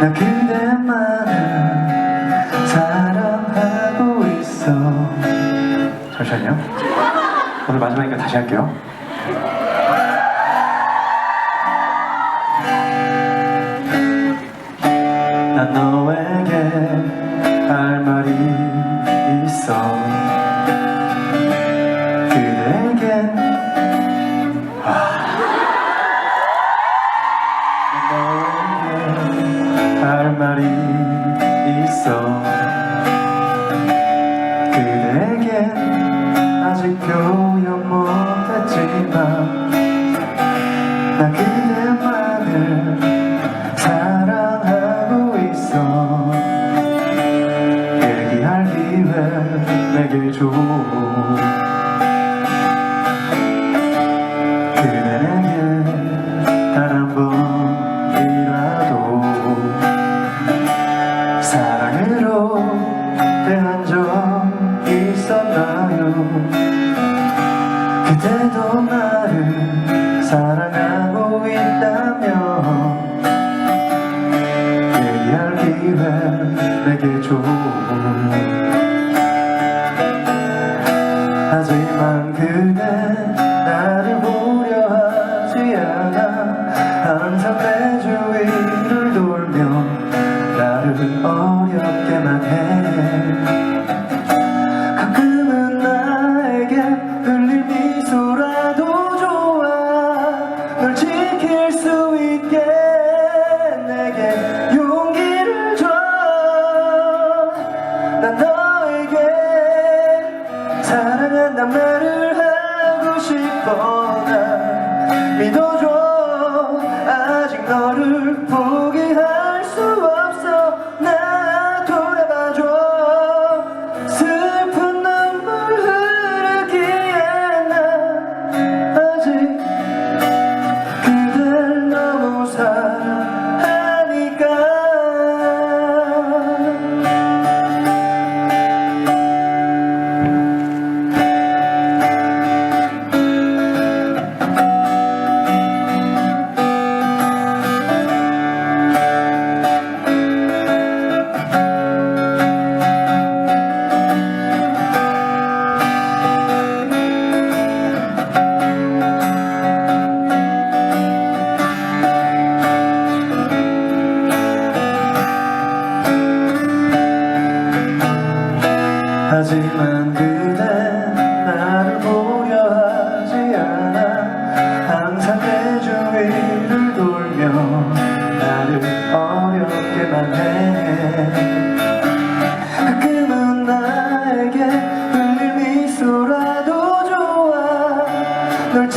나 그대만을 사랑하고 있어. 잠시만요. 오늘 마지막이니까 다시 할게요 내게 줘 그대에게 단한 번이라도 사랑으로 대한 적 있었나요? 그대도 나를 사랑하고 있다면 얘기할 기회 내게 줘 그대 나를 보려 하지 않아. 항상 내 주위를 돌며 나를 어렵게만 해. 가끔은 나에게 흘릴 미소라도 좋아. 널 지킬 수 있게 내게 용기를 줘난 하 하지만 그대 나를 보려 하지 않아. 항상 내 주위를 돌며 나를 어렵게만 해. 가끔은 나에게 흘릴 미소라도 좋아. 널